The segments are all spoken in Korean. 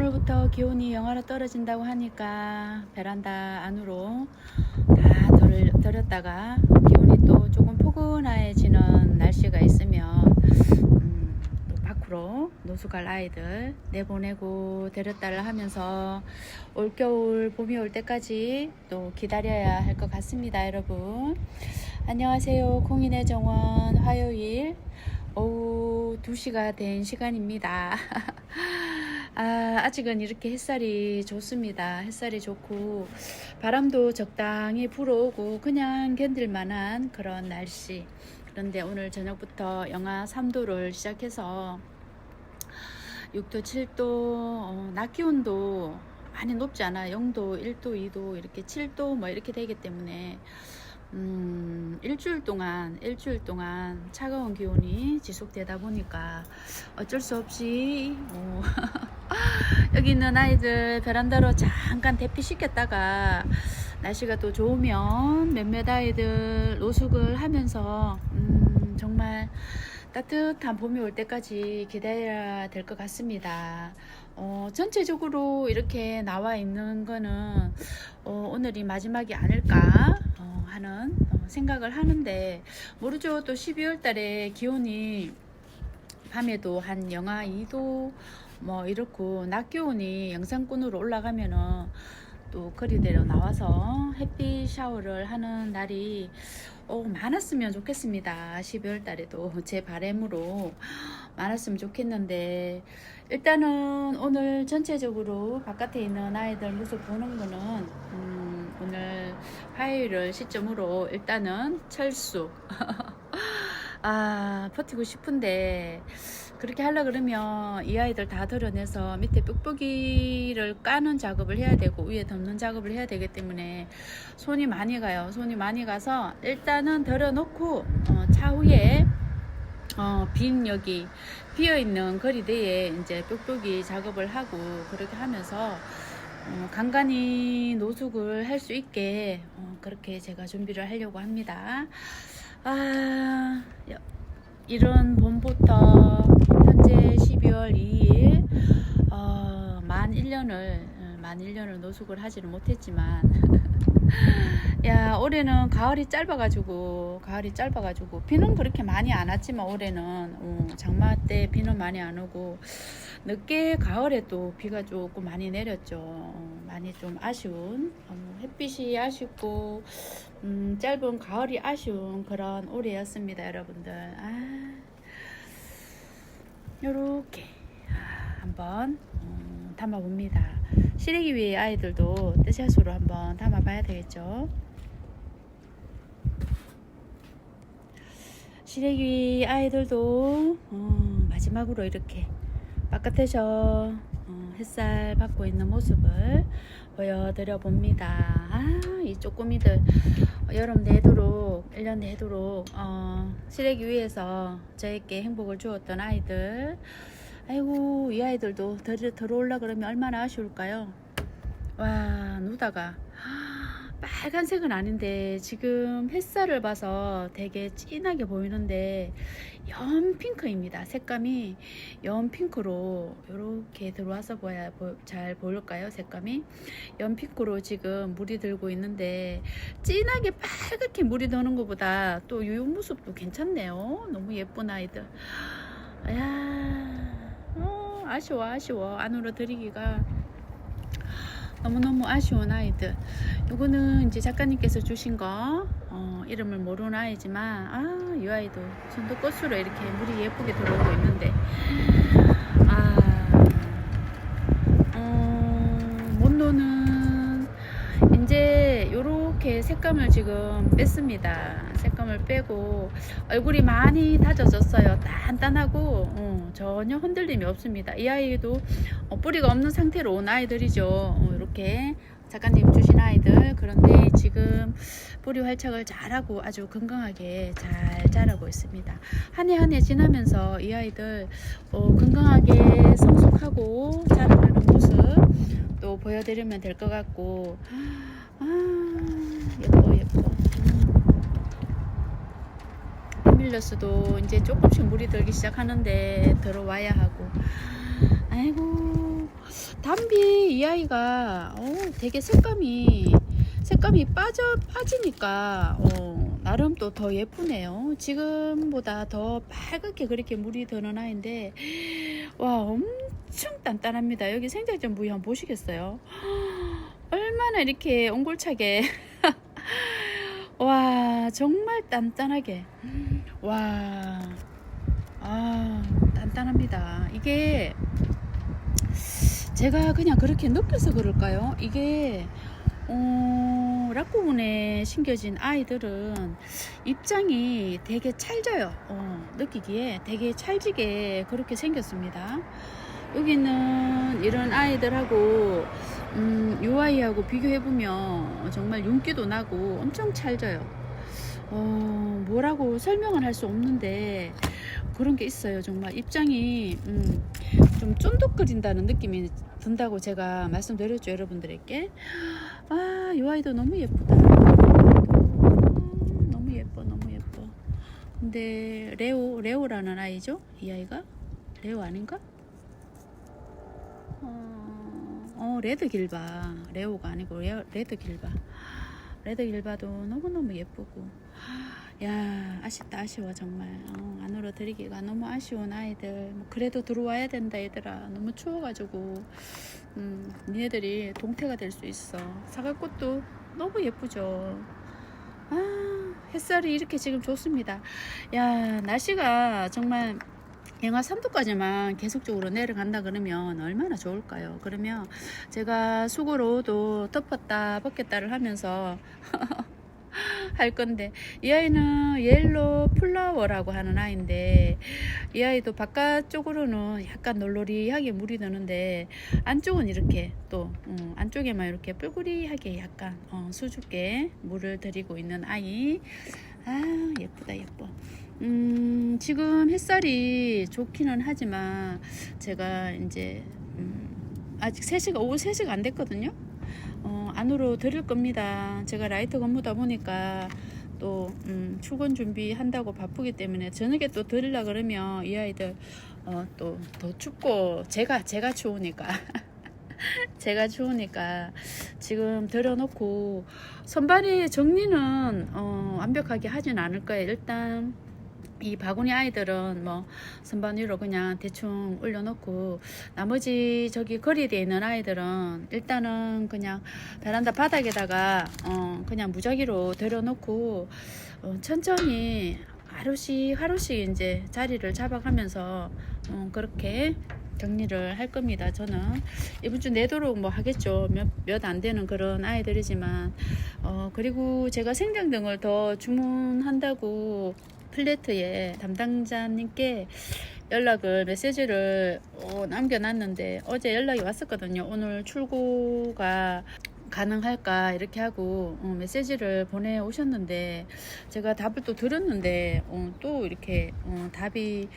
오늘부터 기온이 영하로 떨어진다고 하니까 베란다 안으로 다 들, 들였다가 기온이 또 조금 포근해지는 날씨가 있으면 음, 또 밖으로 노숙할 아이들 내보내고 데렸다를 하면서 올겨울 봄이 올 때까지 또 기다려야 할 것 같습니다 여러분. 안녕하세요. 공인의 정원 화요일 오후 2시가 된 시간입니다 아, 아직은 이렇게 햇살이 좋습니다. 햇살이 좋고 바람도 적당히 불어오고 그냥 견딜 만한 그런 날씨. 그런데 오늘 저녁부터 영하 3도를 시작해서 6도, 7도, 어, 낮 기온도 많이 높지 않아. 0도, 1도, 2도, 이렇게 7도 뭐 이렇게 되기 때문에 음, 일주일 동안, 일주일 동안 차가운 기온이 지속되다 보니까 어쩔 수 없이, 뭐 여기 있는 아이들 베란다로 잠깐 대피시켰다가 날씨가 또 좋으면 몇몇 아이들 노숙을 하면서, 음, 정말 따뜻한 봄이 올 때까지 기다려야 될 것 같습니다. 어, 전체적으로 이렇게 나와 있는 거는 어, 오늘이 마지막이 아닐까 어, 하는 어, 생각을 하는데 모르죠. 또 12월 달에 기온이 밤에도 한 영하 2도 뭐 이렇고 낮 기온이 영상권으로 올라가면은 또 거리대로 나와서 햇빛 샤워를 하는 날이 어, 많았으면 좋겠습니다. 12월 달에도 제 바램으로 많았으면 좋겠는데 일단은 오늘 전체적으로 바깥에 있는 아이들 모습 보는 거는 음, 오늘 화요일을 시점으로 일단은 철수 아 버티고 싶은데 그렇게 하려 그러면 이 아이들 다 드러내서 밑에 뾱뾱이를 까는 작업을 해야 되고 위에 덮는 작업을 해야 되기 때문에 손이 많이 가요. 손이 많이 가서 일단은 덜어놓고 어, 차후에 어, 빈 여기 비어 있는 거리대에 이제 뾱뾱이 작업을 하고 그렇게 하면서 어, 간간히 노숙을 할 수 있게 어, 그렇게 제가 준비를 하려고 합니다. 아, 여- 이런 봄부터 현재 12월 2일 어, 만 1년을 만 1년을 노숙을 하지는 못했지만 야 올해는 가을이 짧아가지고 가을이 짧아가지고 비는 그렇게 많이 안 왔지만 올해는 어, 장마 때 비는 많이 안 오고 늦게 가을에 또 비가 조금 많이 내렸죠. 어, 많이 좀 아쉬운 어, 햇빛이 아쉽고 음, 짧은 가을이 아쉬운 그런 올해였습니다 여러분들. 아, 요렇게. 아, 한번 음, 담아봅니다 시래기 위에 아이들도 떼샷으로 한번 담아봐야 되겠죠. 시래기 아이들도 어, 마지막으로 이렇게 바깥에서 어, 햇살 받고 있는 모습을 보여드려 봅니다. 아, 이 쪼꼬미들 여름 내도록 1년 내도록 어, 시래기 위에서 저에게 행복을 주었던 아이들 아이고 이 아이들도 더, 들어올라 그러면 얼마나 아쉬울까요? 와 누다가 빨간색은 아닌데 지금 햇살을 봐서 되게 진하게 보이는데 연 핑크입니다. 색감이 연 핑크로 이렇게 들어와서 보야 보, 잘 보일까요? 색감이 연 핑크로 지금 물이 들고 있는데 진하게 빨갛게 물이 도는 것보다 또 이 모습도 괜찮네요. 너무 예쁜 아이들. 야. 어, 아쉬워 아쉬워. 안으로 들이기가 너무너무 아쉬운 아이들. 요거는 이제 작가님께서 주신 거 어, 이름을 모르는 아이지만 아 이 아이도 순두꽃으로 이렇게 물이 예쁘게 들어오고 있는데. 아 어, 못 노는 이제 요렇게 색감을 지금 뺐습니다 색감을 빼고 얼굴이 많이 다져졌어요. 단단하고 어, 전혀 흔들림이 없습니다. 이 아이도 어, 뿌리가 없는 상태로 온 아이들이죠. 어, 이렇게 작가님 주신 아이들 그런데 지금 뿌리 활착을 잘하고 아주 건강하게 잘 자라고 있습니다. 한 해 한 해 지나면서 이 아이들 어, 건강하게 성숙하고 자라가는 모습 또 보여드리면 될 것 같고 아 예뻐 예뻐 음. 밀러스도 이제 조금씩 물이 들기 시작하는데 들어와야 하고 아이고 담비 이 아이가 어, 되게 색감이 색감이 빠져 빠지니까 어, 나름 또 더 예쁘네요. 지금보다 더 빨갛게 그렇게 물이 드는 아이인데 와 엄청 단단합니다. 여기 생장점 부위 한번 보시겠어요? 얼마나 이렇게 옹골차게 와 정말 단단하게 와 아, 단단합니다. 이게 제가 그냥 그렇게 느껴서 그럴까요? 이게 어, 락구문에 심겨진 아이들은 입장이 되게 찰져요. 어, 느끼기에 되게 찰지게 그렇게 생겼습니다. 여기는 이런 아이들하고 음, 이 아이하고 비교해보면 정말 윤기도 나고 엄청 찰져요. 어, 뭐라고 설명을 할 수 없는데 그런 게 있어요. 정말 입장이 음, 좀 쫀득거린다는 느낌이 든다고 제가 말씀드렸죠, 여러분들에게. 아, 이 아이도 너무 예쁘다. 음, 너무 예뻐, 너무 예뻐. 근데 레오, 레오라는 아이죠? 이 아이가? 레오 아닌가? 어, 어, 레드 길바. 레오가 아니고 레, 레드 길바. 레드 길바도 너무너무 예쁘고. 야 아쉽다 아쉬워 정말. 어, 안으로 들이기가 너무 아쉬운 아이들. 뭐 그래도 들어와야 된다 얘들아. 너무 추워가지고. 음, 니네들이 동태가 될 수 있어. 사과꽃도 너무 예쁘죠. 아 햇살이 이렇게 지금 좋습니다. 야 날씨가 정말 영하 3도까지만 계속적으로 내려간다 그러면 얼마나 좋을까요? 그러면 제가 수고로도 덮었다 벗겼다를 하면서 할 건데. 이 아이는 옐로 플라워라고 하는 아이인데 이 아이도 바깥쪽으로는 약간 놀놀이하게 물이 드는데 안쪽은 이렇게 또 음, 안쪽에만 이렇게 뿔구리하게 약간 어, 수줍게 물을 들이고 있는 아이. 아 예쁘다 예뻐. 음, 지금 햇살이 좋기는 하지만 제가 이제 음, 아직 3시가 오후 3시가 안 됐거든요 어, 안으로 드릴 겁니다. 제가 라이트 근무다 보니까 또 음, 출근 준비한다고 바쁘기 때문에 저녁에 또 드리려 그러면 이 아이들 어, 또 더 춥고 제가 제가 추우니까 제가 추우니까 지금 들여놓고 선반의 정리는 어, 완벽하게 하진 않을 거예요. 일단 이 바구니 아이들은 뭐 선반 위로 그냥 대충 올려놓고 나머지 저기 거리에 있는 아이들은 일단은 그냥 베란다 바닥에다가 어 그냥 무작위로 데려놓고 어 천천히 하루씩 하루씩 이제 자리를 잡아가면서 어 그렇게 정리를 할 겁니다. 저는 이번 주 내도록 뭐 하겠죠. 몇안 되는 그런 아이들이지만 어 그리고 제가 생장 등을 더 주문한다고 플레트에 담당자님께 연락을 메시지를 어, 남겨놨는데 어제 연락이 왔었거든요. 오늘 출고가 가능할까 이렇게 하고 어, 메시지를 보내 오셨는데 제가 답을 또 드렸는데 어, 또 이렇게 어, 답이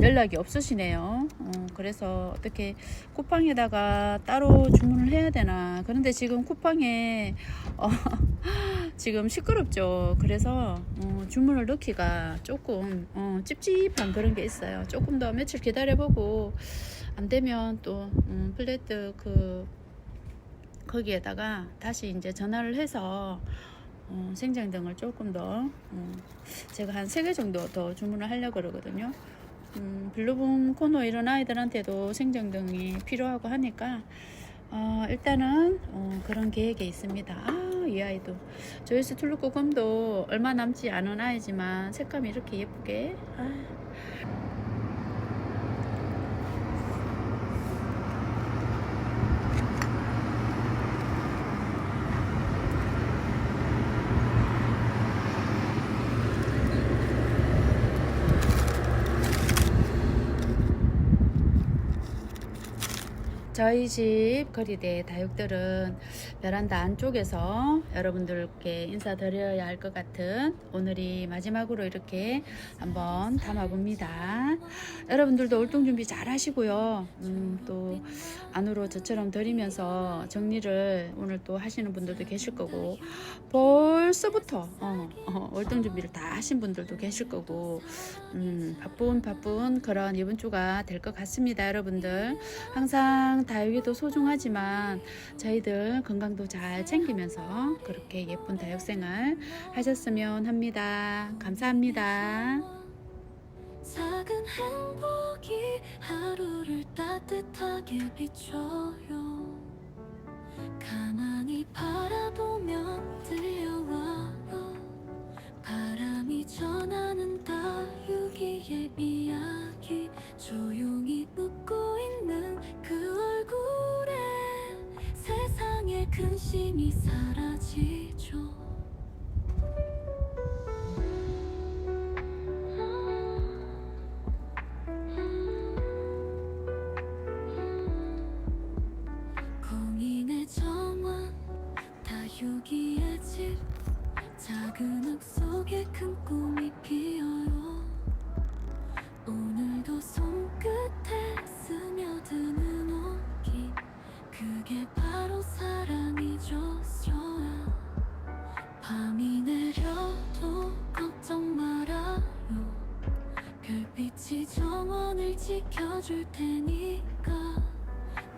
연락이 없으시네요. 어, 그래서 어떻게 쿠팡에다가 따로 주문을 해야 되나 그런데 지금 쿠팡에 어, 지금 시끄럽죠. 그래서 어, 주문을 넣기가 조금 어, 찝찝한 그런 게 있어요. 조금 더 며칠 기다려보고 안 되면 또 음, 플레트 그 거기에다가 다시 이제 전화를 해서 어, 생장 등을 조금 더 어, 제가 한 세 개 정도 더 주문을 하려고 그러거든요. 음, 블루봉 코너 이런 아이들한테도 생장 등이 필요하고 하니까 어, 일단은 어, 그런 계획에 있습니다. 아, 이 아이도 조이스 툴루코 검도 얼마 남지 않은 아이지만 색감이 이렇게 예쁘게 아. 저희 집 거리대 다육들은 베란다 안쪽에서 여러분들께 인사드려야 할 것 같은 오늘이 마지막으로 이렇게 한번 담아봅니다. 여러분들도 활동 준비 잘 하시고요. 음, 또 안으로 저처럼 들이면서 정리를 오늘 또 하시는 분들도 계실 거고 벌써부터 어, 어, 월동 준비를 다 하신 분들도 계실 거고 음, 바쁜 바쁜 그런 이번 주가 될 것 같습니다 여러분들 항상 다육이도 소중하지만 저희들 건강도 잘 챙기면서 그렇게 예쁜 다육생활 하셨으면 합니다. 감사합니다. 작은 행복이 하루를 따뜻하게 비춰요. 가만히 바라보면 들려와요. 바람이 전하는 다 근심이 사라지죠. 공인의 정원 다육이의 집 작은 흙 속에 큰 꿈이 피어 빛이 정원을 지켜줄 테니까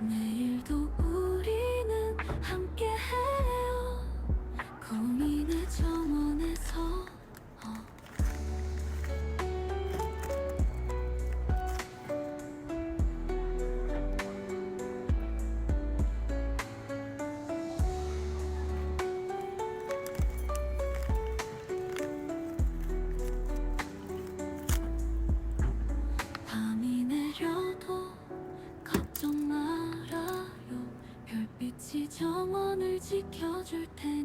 내일도 우리는 함께 해요. 공인의 정원에서 지켜줄 테니